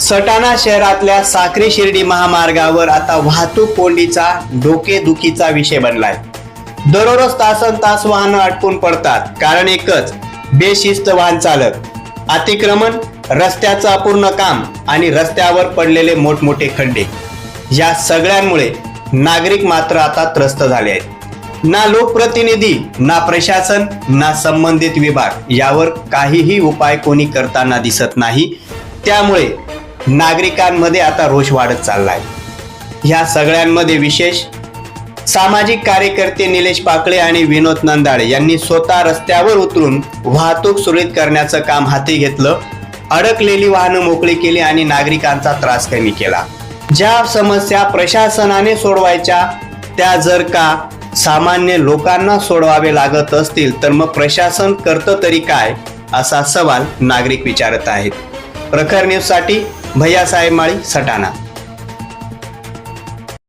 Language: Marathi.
सटाणा शहरातल्या साक्री शिर्डी महामार्गावर आता वाहतूक कोंडीचा डोकेदुखीचा विषय बनलाय. दररोज तासन तास वाहनं अटकून पडतात कारण एकच बेशिस्त वाहन चालक. अतिक्रमण रस्त्याचं अपूर्ण काम आणि रस्त्यावर पडलेले मोठमोठे खड्डे. या सगळ्यांमुळे नागरिक मात्र आता त्रस्त झाले आहेत. ना लोकप्रतिनिधी ना प्रशासन ना संबंधित विभाग. यावर काहीही उपाय कोणी करताना दिसत नाही. त्यामुळे नागरिकांमध्ये आता रोष वाढत चाललाय. ह्या सगळ्यांमध्ये विशेष सामाजिक कार्यकर्ते निलेश पाकळे आणि विनोद नंदाळे यांनी स्वतः रस्त्यावर उतरून वाहतूक सुरळीत करण्याचं काम हाती घेतलं अडकलेली वाहनं मोकळी केली आणि नागरिकांचा त्रास कमी केला. ज्या समस्या प्रशासनाने सोडवायच्या त्या जर का सामान्य लोकांना सोडवावे लागत असतील तर मग प्रशासन करतं तरी काय असा सवाल नागरिक विचारत आहेत. प्रखर न्यूजसाठी ભૈયા સાહેબ માળી સટાણા